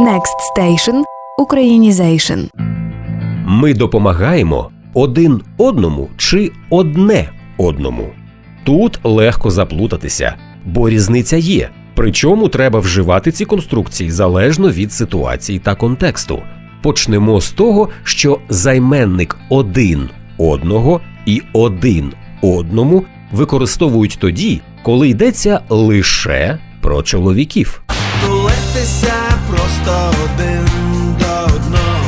Next Station – Українізейшн. Ми допомагаємо один одному чи одне одному. Тут легко заплутатися, бо різниця є. Причому треба вживати ці конструкції залежно від ситуації та контексту. Почнемо з того, що займенник один одного і один одному використовують тоді, коли йдеться лише про чоловіків. Тулитися просто один до одного.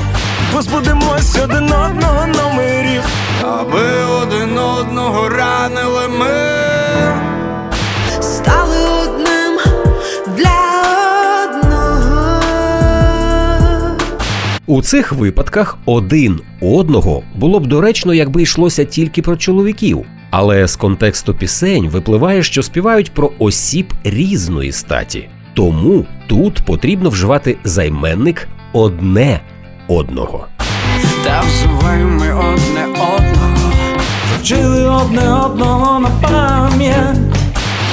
Позбудемось один одного номерів, аби один одного ранили ми. стали одним для одного. У цих випадках один одного було б доречно, якби йшлося тільки про чоловіків. Але з контексту пісень випливає, що співають про осіб різної статі. Тому тут потрібно вживати займенник одне одного. Та взуваємо ми одне одного. Вчили одне одного на пам'ять.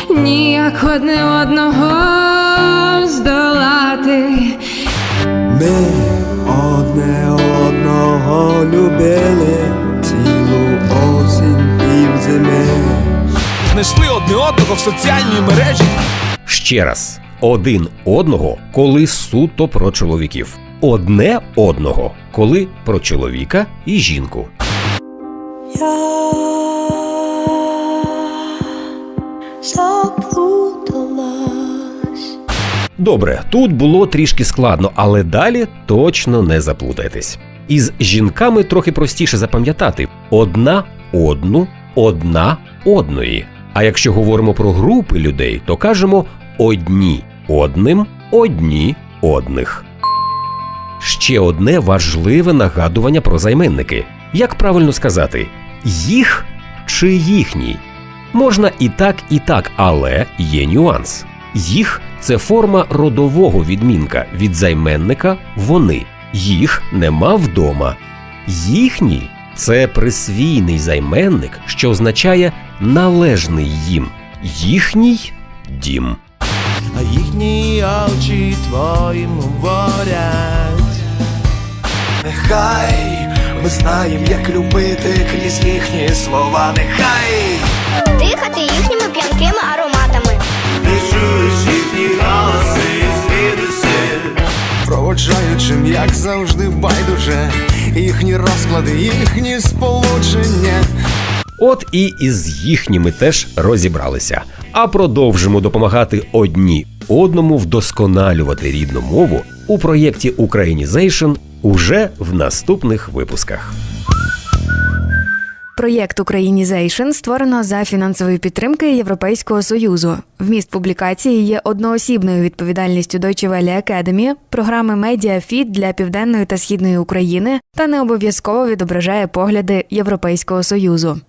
Ніяк одне одного здолати. Ми одне одного любили цілу осінь півзими. Знайшли одне одного в соціальній мережі. Ще раз, один одного, коли суто про чоловіків, одне одного, коли про чоловіка і жінку. Заплуталась. Добре, тут було трішки складно, але далі точно не заплутайтесь. Із жінками трохи простіше запам'ятати одна одну, одна одної. А якщо говоримо про групи людей, то кажемо одні одним, одні одних. Ще одне важливе нагадування про займенники. Як правильно сказати, їх чи їхній? Можна і так, і так, але є нюанс. Їх це форма родового відмінка від займенника вони. Їх нема вдома. Їхній це присвійний займенник, що означає належний їм. Їхній дім. А їхні очі твоїм говорять. Нехай ми знаємо, як любити крізь їхні слова. Нехай дихати їхніми п'янкими ароматами. ти чуєш їхні голоси звідуси. Проводжаючим, як завжди, байдуже, їхні розклади, їхні сполучення. От і із їхніми теж розібралися. А продовжимо допомагати одні одному вдосконалювати рідну мову у проєкті Українізейшн уже в наступних випусках. Проєкт Українізейшн створено за фінансової підтримки Європейського союзу. Вміст публікації є одноосібною відповідальністю Deutsche Welle Academy, програми Медіафіт для південної та східної України та не обов'язково відображає погляди Європейського союзу.